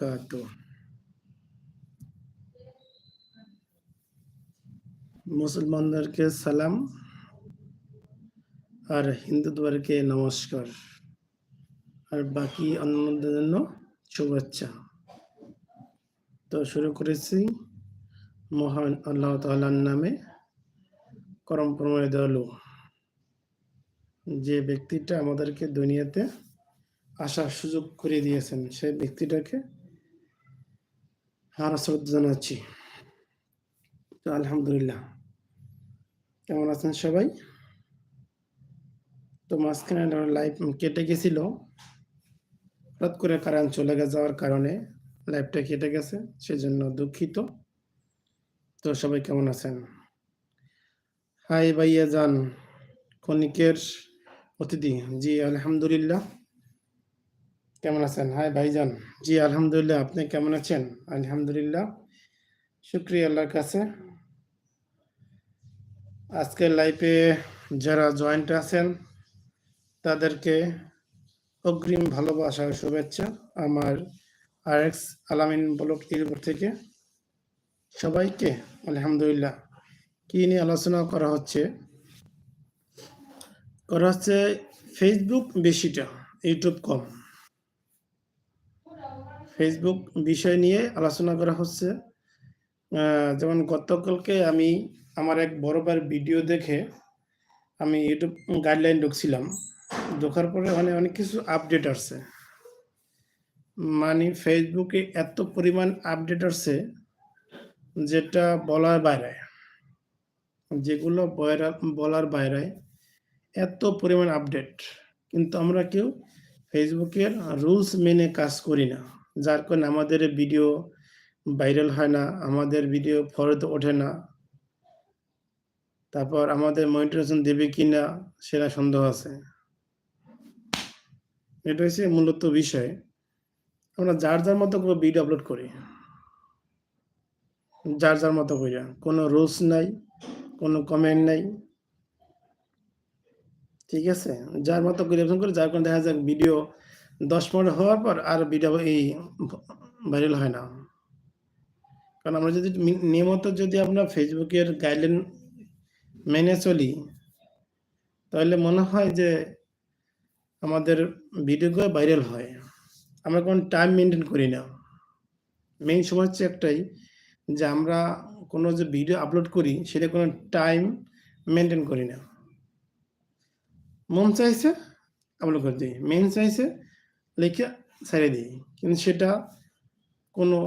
বারাকাতুহ। মুসলমানদেরকে সালাম আর হিন্দুদেরকে নমস্কার আর বাকি অন্যদের জন্য শুভেচ্ছা তো শুরু করেছি মহান আল্লাহ তাআলার নামে করম প্রমাণিত দয়ালু যে ব্যক্তিটা আমাদেরকে দুনিয়াতে আসার সুযোগ করে দিয়েছেন সেই ব্যক্তিটাকে হার শ্রদ্ধা জানাচ্ছি। তো আলহামদুলিল্লাহ। কেমন আছেন সবাই? তো মাঝখানে লাইভ কেটে গেছিল। হঠাৎ করে কারেন্ট চলে যাওয়ার কারণে লাইভটা কেটে গেছে, সেজন্য দুঃখিত। তো সবাই কেমন আছেন? হাই ভাইয়া যান ক্ষণিকের অতিথি। জি, আলহামদুলিল্লাহ। কেমন আছেন? হাই ভাইজান। জি, আলহামদুলিল্লাহ, আপনি কেমন আছেন? আলহামদুলিল্লাহ, শুক্রিয়া আল্লাহর কাছে। আজকের লাইফে যারা জয়েন্ট আছেন, তাদেরকে অগ্রিম ভালোবাসা ও শুভেচ্ছা আমার আর এক্স আলামিন ব্লক থেকে। সবাইকে আলহামদুলিল্লাহ, কি নিয়ে আলোচনা করা হচ্ছে? করা হচ্ছে ফেসবুক বেশিটা ইউটিউব কম। ফেসবুক বিষয় নিয়ে আলোচনা করা হচ্ছে। যেমন গতকালকে আমি আমার এক বড় ভাইয়ের ভিডিও দেখে আমি ইউটিউব গাইডলাইন ঢুকছিলাম। ঢোকার পরে মানে অনেক কিছু আপডেট আসছে। মানে ফেসবুকে এত পরিমাণ আপডেট আসছে যেটা বলার বাইরে। যেগুলো বলার বাইরে এত পরিমাণ আপডেট কিন্তু আমরা কেউ ফেসবুকের রুলস মেনে কাজ করি না। যার কারণে আমাদের ভিডিও ভাইরাল হয় না, আমাদের ভিডিও ফরতে ওঠে না। তারপর আমাদের মনিটরেশন দেবে কিনা সেটা সন্দেহ আছে। এটা হচ্ছে মূলত বিষয়। আমরা যার যার মতো করে ভিডিও আপলোড করি। যার যার মতো করে। কোনো রুলস নাই, কোনো কমেন্ট নাই। ঠিক আছে? যার মতো করে করে, যার কারণে দেখা যাক ভিডিও দশ মিনিট হওয়ার পর আর ভিডিও এই ভাইরাল হয় না। কারণ আমরা যদি নিয়মিত যদি আমরা ফেসবুকের গাইডলাইন মেনে চলি, তাহলে মনে হয় যে আমাদের ভিডিওগুলো ভাইরাল হয়। আমরা কোনো টাইম মেনটেন করি না। মেইন সময় হচ্ছে একটাই যে আমরা কোনো যে ভিডিও আপলোড করি, সেটা কোনো টাইম মেনটেন করি না। মন চাইছে আপলোড করে দিই। মেন চাইছে লিখে ছেড়ে দিই। কিন্তু সেটা কোনো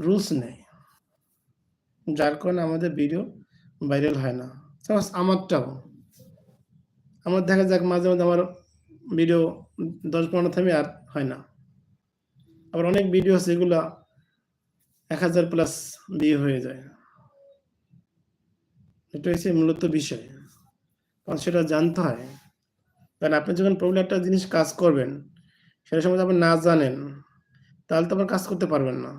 রুলস নেই। যার কারণে আমাদের ভিডিও ভাইরাল হয় না। আমারটাও। আমার দেখা যাক মাঝে মাঝে আমার ভিডিও দশ পনেরো থামে আর হয় না। আবার অনেক ভিডিও আছে এগুলা এক হাজার প্লাস বিয়ে হয়ে যায়। এটা হচ্ছে মূলত বিষয়। কারণ সেটা জানতে হয়। কারণ আপনি যখন প্রবলেম একটা জিনিস কাজ করবেন সেটা সম্বন্ধে আপনি না জানেন, তাহলে তো আবার কাজ করতে পারবেন না।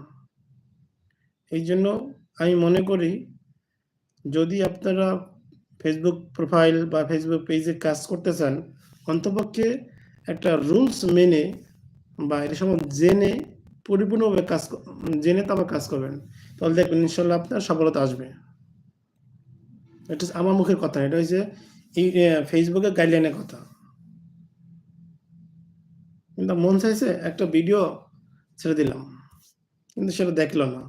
এই জন্য আমি মনে করি, যদি আপনারা ফেসবুক প্রোফাইল বা ফেসবুক পেজে কাজ করতে চান, অন্তপক্ষে একটা রুলস মেনে বা এটা সম্বন্ধে জেনে, পরিপূর্ণভাবে কাজ জেনে তারপর কাজ করবেন। তাহলে দেখবেন ইনশাল্লাহ আপনার সফলতা আসবে। এটা আমার মুখের কথা, এটা হচ্ছে ফেসবুকের গাইডলাইনের কথা। কিন্তু মন চাইছে একটা ভিডিও ছেড়ে দিলাম। কিন্তু সেটা দেখল না।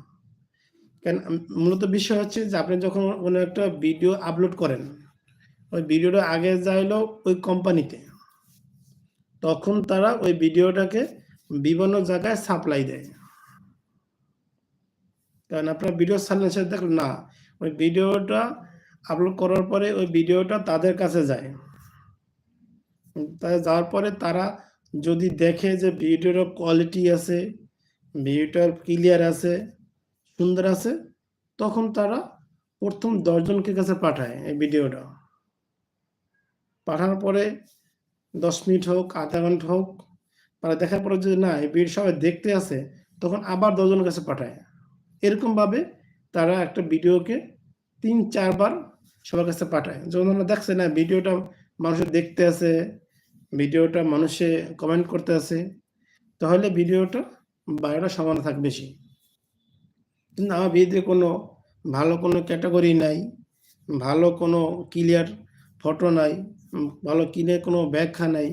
কেন মূলত বিষয় হচ্ছে যে আপনি যখন কোনো একটা ভিডিও আপলোড করেন, ওই ভিডিওটা আগে যাইলো ওই কোম্পানিতে তখন তারা ওই ভিডিওটাকে বিভিন্ন জায়গায় সাপ্লাই দেয়। কারণ আপনার ভিডিও ছাড়লেন সেটা দেখলেন, না, ওই ভিডিওটা আপলোড করার পরে ওই ভিডিওটা তাদের কাছে যায়। তাদের যাওয়ার পরে তারা যদি দেখে যে ভিডিওর কোয়ালিটি আছে ভিডিওটার ক্লিয়ার আছে, সুন্দর আছে, তখন তারা প্রথম দশজনকে কাছে পাঠায় এই ভিডিওটা। পাঠানোর পরে দশ মিনিট হোক, আধা ঘণ্টা হোক, তারা দেখার পরে যদি না, এই ভিডিও সবাই দেখতে আসে, তখন আবার দশজনের কাছে পাঠায়। এরকমভাবে তারা একটা ভিডিওকে তিন, চারবার সবার কাছে পাঠায়। যখন দেখছে না, ভিডিওটা মানুষের দেখতে আছে ভিডিওটা মানুষে কমেন্ট করতে আছে, তাহলে ভিডিওটা বায়োটা সমান থাকবে বেশি। কিন্তু আমার ভিডিওতে কোনো ভালো কোনো ক্যাটাগরি নাই, ভালো কোনো ক্লিয়ার ফটো নাই, ভালো ক্লিয়ার কোনো ব্যাখ্যা নাই,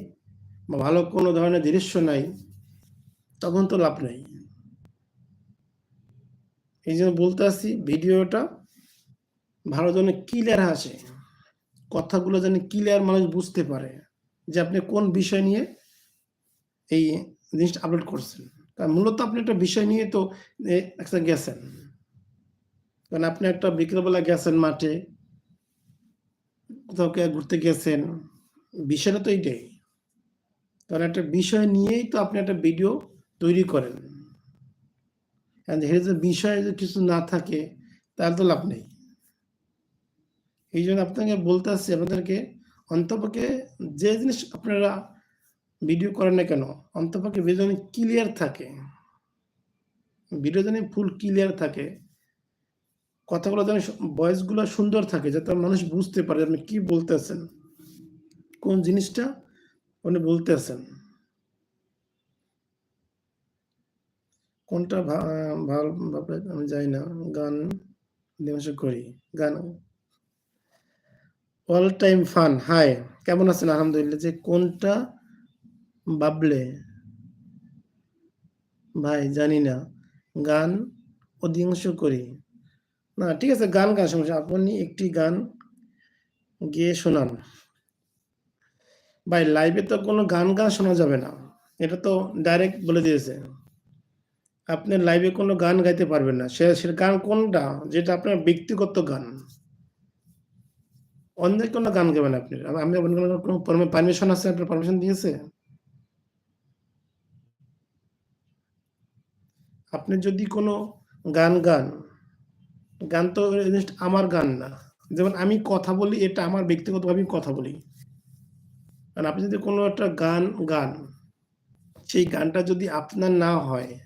বা ভালো কোনো ধরনের দৃশ্য নাই, তখন তো লাভ নেই। এই জন্য বলতে আসছি ভিডিওটা ভালো যেন ক্লিয়ার আসে, কথাগুলো যেন ক্লিয়ার মানুষ বুঝতে পারে। যে আপনি কোন বিষয় নিয়ে এই জিনিসটা আপলোড করছেন। কারণ মূলত আপনি একটা বিষয় নিয়ে তো একটা গেছেন। কারণ আপনি একটা বিকেলবেলা গেছেন মাঠে, কোথাও কে ঘুরতে গেছেন, বিষয়টা তো এইটাই। কারণ একটা বিষয় নিয়েই তো আপনি একটা ভিডিও তৈরি করেন। এর যে বিষয় যদি কিছু না থাকে, তাহলে তো লাভ নেই। এই জন্য আপনাকে বলতে আসছি, আপনাদেরকে অন্তপক্ষে যে জিনিস আপনারা ভিডিও করেন না কেন, অন্তপক্ষে ভিডিও ক্লিয়ার থাকে। ভিডিও যেন ফুল ক্লিয়ার থাকে। কথাগুলো যেন ভয়েসগুলো সুন্দর থাকে, যাতে মানুষ বুঝতে পারে আপনি কি বলতেছেন। কোন জিনিসটা উনি বলতেছেন। কোনটা ভালো আমি জানি না। গান করি। গান অল টাইম ফান হাই কেমন আছেন? আলহামদুলিল্লাহ। যে কোনটা ভাবলে ভাই, জানি না। গান অধিকাংশ করি। না, ঠিক আছে, গান গান, সমস্যা আপনি একটি গান গিয়ে শোনান। ভাই লাইভে তো কোনো গান গান শোনা যাবে না। এটা তো ডাইরেক্ট বলে দিয়েছে। আপনি লাইভে কোনো গান গাইতে পারবেন না। সে গান কোনটা? যেটা আপনার ব্যক্তিগত গান। অন্য কোনো গান গাবেন আপনি? আমি কোনো- পারমিশন আছে, আপনার পারমিশন দিয়েছে? আপনি যদি কোনো গান গান গান তো আমার গান না। যেমন আমি কথা বলি, এটা আমার ব্যক্তিগতভাবে কথা বলি। কারণ আপনি যদি কোনো একটা গান গান, সেই গানটা যদি আপনার না হয়,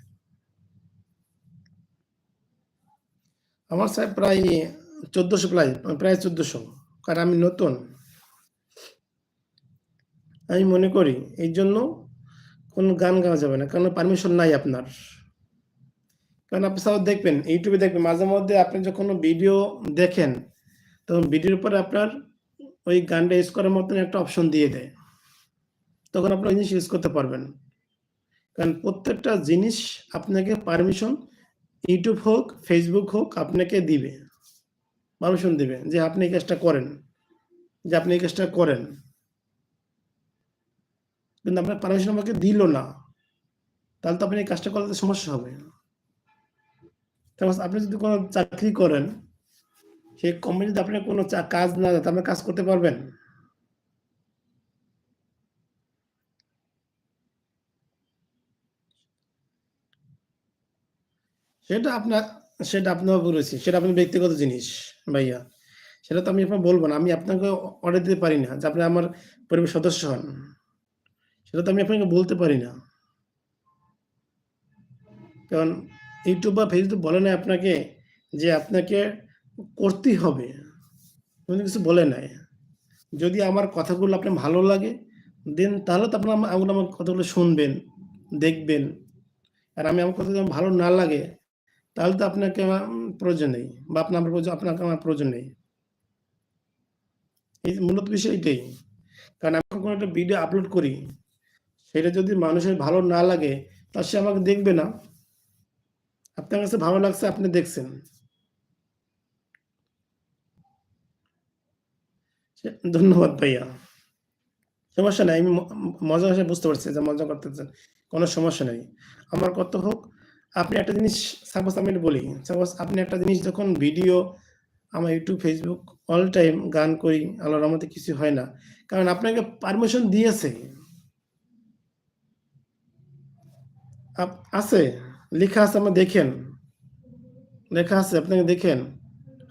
আমার স্যার প্রায় চোদ্দশো প্রায় প্রায় চোদ্দশো। কারণ আমি নতুন? আমি মনে করি এই জন্য কোনো গান গাওয়া যাবে না কারণ পারমিশন নাই আপনার। কারণ আপনি সব দেখবেন ইউটিউবে দেখবেন, মাঝে মধ্যে আপনি যখন ভিডিও দেখেন, তখন ভিডিওর উপরে আপনার ওই গানটা ইউজ করার মতন একটা অপশন দিয়ে দেয়। তখন আপনি ওই জিনিস ইউজ করতে পারবেন। কারণ প্রত্যেকটা জিনিস আপনাকে পারমিশন ইউটিউব হোক ফেসবুক হোক, আপনাকে দিবে। পারমিশন দিবে যে আপনি এই কাজটা করেন, যে আপনি এই কাজটা করেন। কিন্তু আপনার পারমিশন আমাকে দিল না, তাহলে তো আপনি এই কাজটা করতে সমস্যা হবে। আপনি যদি কোনো চাকরি করেন, সেই কোম্পানিতে আপনার কোনো কাজ না থাকে আপনি কাজ করতে পারবেন? সেটা আপনার সেটা আপনার বলেছি সেটা আপনার ব্যক্তিগত জিনিস ভাইয়া। সেটা তো আমি আপনার বলব না, আমি আপনাকে অর্ডার দিতে পারি না যে আপনি আমার পরিবার সদস্য হন। সেটা তো আমি আপনাকে বলতে পারি না। কারণ ইউটিউব বা ফেসবুক বলে না আপনাকে যে আপনাকে করতেই হবে। কোনো কিছু বলে নাই। যদি আমার কথাগুলো আপনার ভালো লাগে, দেন তাহলে তো আপনার আমার কথাগুলো শুনবেন, দেখবেন। আর আমি আমার কথা ভালো না লাগে তাহলে তো আপনাকে আমার প্রয়োজন নেই বা আপনার আপনাকে আমার প্রয়োজন নেই। এই মূলত বিষয় এটাই। কারণ আমি কোনো একটা ভিডিও আপলোড করি, সেটা যদি মানুষের ভালো না লাগে, তা সে আমাকে দেখবে না। আপনার কাছে ভালো লাগছে, আপনি দেখছেন। ধন্যবাদ ভাইয়া। সমস্যা নাই, আমি মজা বুঝতে পারছি যে মজা করতেছেন। কোনো সমস্যা নেই। আমার কত হোক আপনি একটা জিনিস সাপোজ আমি বলি সাপোজ আপনি একটা জিনিস যখন ভিডিও আমার ইউটিউব ফেসবুক অল টাইম গান করি আল্লাহর রহমতে কিছু হয় না। কারণ আপনাকে পারমিশন দিয়েছে। আছে, লেখা আছে আমার দেখেন। লেখা আছে, আপনাকে দেখেন।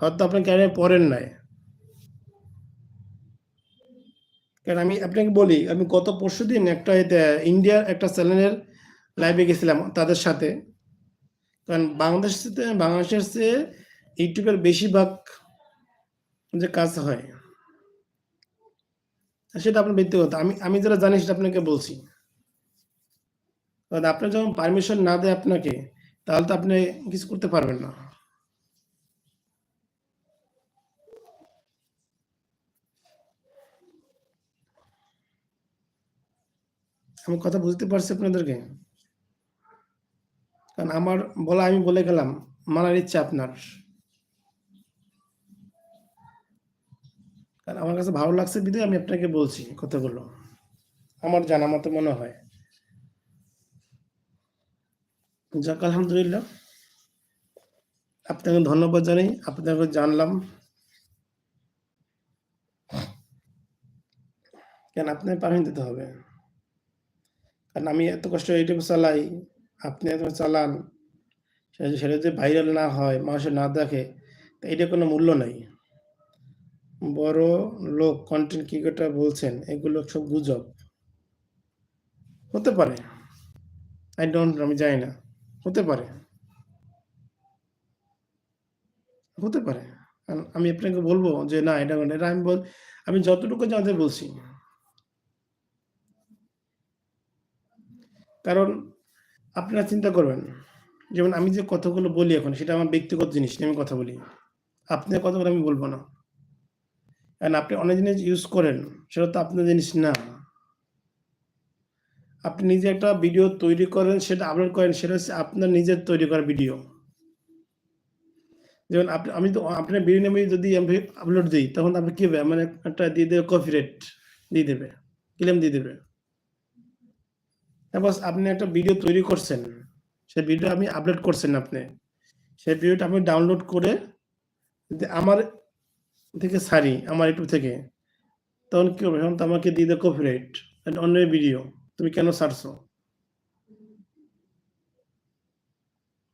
হয়তো আপনার ক্যারিয়ার পড়েন নাই। কারণ আমি আপনাকে বলি, আমি গত পরশু দিন একটা ইন্ডিয়ার একটা চ্যানেলের লাইভে গেছিলাম তাদের সাথে। কারণ বাংলাদেশ বাংলাদেশের চেয়ে ইউটিউবের বেশিরভাগ যে কাজ হয়, সেটা আপনার ব্যক্তিগত। আমি আমি যেটা জানি সেটা আপনাকে বলছি। কারণ আপনার যখন পারমিশন না দেয় আপনাকে, তাহলে তো আপনি কিছু করতে পারবেন না। আমি কথা বুঝতে পারছি আপনাদেরকে? কারণ আমার বলা, আমি বলে গেলাম মানার ইচ্ছা আপনার। কারণ আমার কাছে ভালো লাগছে বিধে আমি আপনাকে বলছি কথাগুলো। আমার জানা মতো মনে হয়। যাক, আলহামদুলিল্লাহ। আপনাকে ধন্যবাদ জানাই, আপনাকে জানলাম। কেন আপনাকে পারমিশন দিতে হবে? কারণ আমি এত কষ্ট ইউটিউব চালাই। আপনি এত চালান, সেটা যদি ভাইরাল না হয়, মানুষের না দেখে এটা কোনো মূল্য নাই। বড় লোক কন্টেন্ট ক্রিকেটার বলছেন, এগুলো সব গুজব। হতে পারে। আই ডোন্ট আমি জানি না। হতে পারে। হতে পারে। আমি আপনাকে বলব যে না, এটা এটা আমি বল, আমি যতটুকু জানতে বলছি। কারণ আপনারা চিন্তা করবেন যেমন আমি যে কথাগুলো বলি এখন, সেটা আমার ব্যক্তিগত জিনিস নিয়ে আমি কথা বলি। আপনার কথাগুলো আমি বলব না। কারণ আপনি অনেক জিনিস ইউজ করেন, সেটা তো আপনার জিনিস না। আপনি নিজে একটা ভিডিও তৈরি করেন, সেটা আপলোড করেন, সেটা হচ্ছে আপনার নিজের তৈরি করা ভিডিও যেমন আপনি, আমি তো, আপনার ভিডিও নামে যদি আমি আপলোড দিই, তখন আপনি কী হবে? মানে একটা দিয়ে দেবে কপিরাইট দিয়ে দেবে ক্লেম দিয়ে দেবে। তারপর আপনি একটা ভিডিও তৈরি করছেন। সেই ভিডিও আমি আপলোড করছেন আপনি। সেই ভিডিওটা আমি ডাউনলোড করে আমার থেকে সারি আমার ইউটিউব থেকে। তখন কি হবে? তখন তো আমাকে দিয়ে দেবে কপিরাইট অন্যের ভিডিও তুমি কেন ছাড়ছো?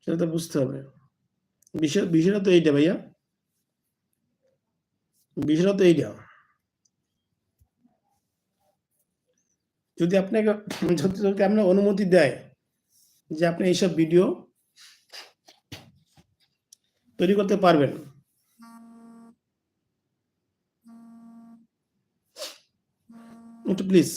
সেটা তো বুঝতে হবে। বিষয়, বিষয়টা তো এইটা ভাইয়া। বিষয়টা তো এইটা। যদি আপনাকে, যদি আপনার অনুমতি দেয় যে আপনি এইসব ভিডিও তৈরি করতে পারবেন। একটু প্লিজ